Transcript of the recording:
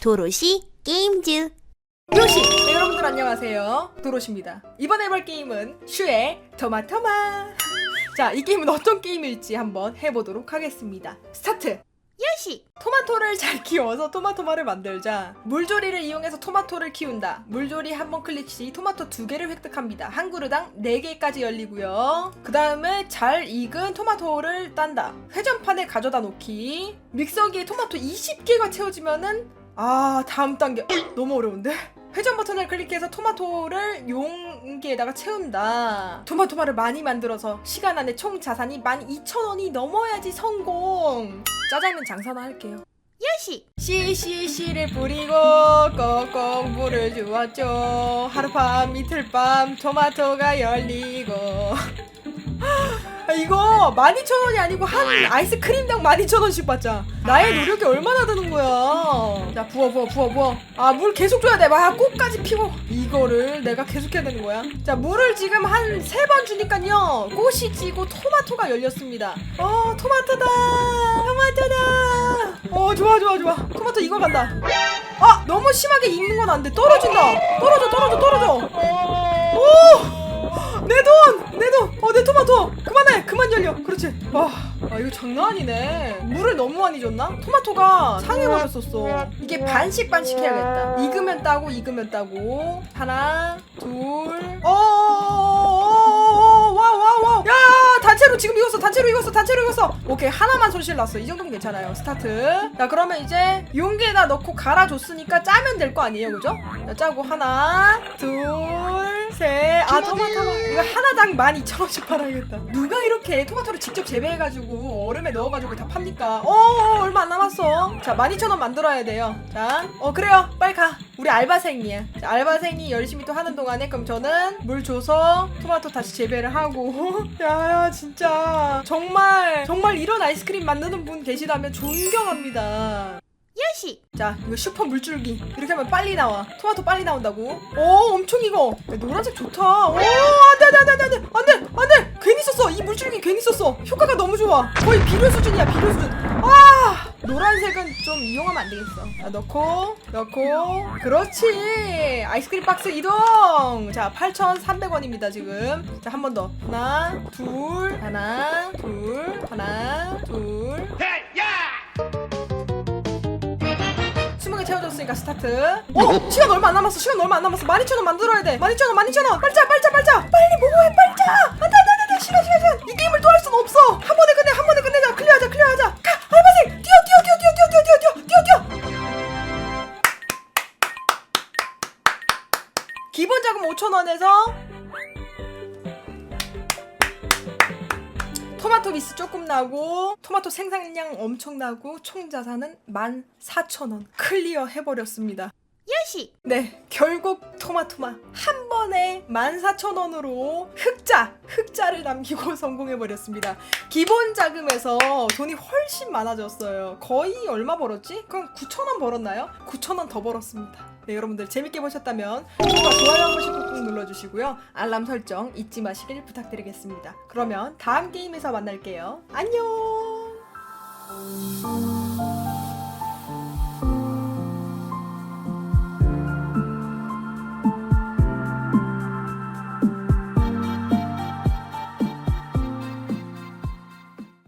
도로시 게임즈 요시! 네, 여러분들 안녕하세요. 도로시입니다. 이번에 해볼 게임은 슈의 토마토마. 자, 이 게임은 어떤 게임일지 한번 해보도록 하겠습니다. 스타트! 요시 토마토를 잘 키워서 토마토마를 만들자. 물조리를 이용해서 토마토를 키운다. 물조리 한 번 클릭 시 토마토 두 개를 획득합니다. 한 그루당 네 개까지 열리고요. 그 다음에 잘 익은 토마토를 딴다. 회전판에 가져다 놓기. 믹서기에 토마토 20개가 채워지면은 아 다음 단계 너무 어려운데? 회전 버튼을 클릭해서 토마토를 용기에다가 채운다. 토마토마를 많이 만들어서 시간 안에 총 자산이 12,000원이 넘어야지 성공. 짜장면 장사나 할게요. 요시 씨씨씨를 뿌리고 꼭꼭 물을 주었죠. 하룻밤 이틀밤 토마토가 열리고. 아, 이거 12,000원이 아니고 한 아이스크림당 12,000원씩 받자. 나의 노력이 얼마나. 자, 부어, 부어, 부어, 부어. 아, 물 계속 줘야 돼. 막 꽃까지 피고. 이거를 내가 계속 해야 되는 거야. 자, 물을 지금 한 세 번 주니까요. 꽃이 지고 토마토가 열렸습니다. 어, 토마토다. 토마토다. 어, 좋아, 좋아, 좋아. 토마토 이거 간다. 아, 너무 심하게 익는 건 안 돼. 떨어진다. 떨어져, 떨어져, 떨어져. 오! 열려! 그렇지. 아, 아, 이거 장난 아니네. 물을 너무 많이 줬나? 토마토가 상해버렸었어. 이게 반씩 반씩 해야겠다. 익으면 따고, 익으면 따고. 하나, 둘. 어, 어, 단체로 익었어. 단체로 익었어. 오케이, 하나만 손실 났어. 이 정도면 괜찮아요. 스타트. 자, 그러면 이제 용기에다 넣고 갈아줬으니까 짜면 될 거 아니에요, 그죠? 자, 짜고 하나, 둘, 셋. 아, 토마토가 이거 하나당 12,000원씩 팔아야겠다. 누가 이렇게 토마토를 직접 재배해가지고 얼음에 넣어가지고 다 팝니까? 어, 얼마 안 남았어. 자, 12,000원 만들어야 돼요. 자, 어, 그래요. 빨리 가. 우리 알바생이야. 자, 알바생이 열심히 또 하는 동안에 그럼 저는 물 줘서 토마토 다시 재배를 하고. 야, 야, 진짜. 정말, 정말 이런 아이스크림 만드는 분 계시다면 존경합니다. 요시 자, 이거 슈퍼 물줄기. 이렇게 하면 빨리 나와. 토마토 빨리 나온다고. 오, 엄청 익어. 야, 노란색 좋다. 오, 안 돼, 안 돼, 안 돼, 안 돼, 안 돼, 안 돼. 괜히 썼어. 이 물줄기 괜히 썼어. 효과가 너무 좋아. 거의 비료 수준이야, 비료 수준. 아, 노란색은 좀 이용하면 안 되겠어. 자, 넣고, 넣고. 그렇지. 아이스크림 박스 이동. 자, 8,300원입니다, 지금. 자, 한 번 더. 하나, 둘, 하나, 둘, 하나, 둘. 20개 채워줬으니까 스타트. 어? 시간 얼마 안 남았어. 시간 얼마 안 남았어. 12,000원 만들어야 돼. 12,000원, 12,000원. 빨자, 빨자, 빨자. 빨리 먹어야 빨자. 안 돼, 안 돼, 안 돼. 시간, 시간, 시간. 자금 5,000원에서 토마토 미스 조금 나고 토마토 생산량 엄청 나고 총 자산은 14,000원 클리어 해버렸습니다. 요시 네, 결국 토마토마 한 번에 14,000원으로 흑자, 흑자를 남기고 성공해버렸습니다. 기본 자금에서 돈이 훨씬 많아졌어요. 거의 얼마 벌었지? 그럼 9,000원 벌었나요? 9,000원 더 벌었습니다. 네, 여러분들 재밌게 보셨다면 좋아요 한 번씩 꾹꾹 눌러주시고요. 알람 설정 잊지 마시길 부탁드리겠습니다. 그러면 다음 게임에서 만날게요. 안녕!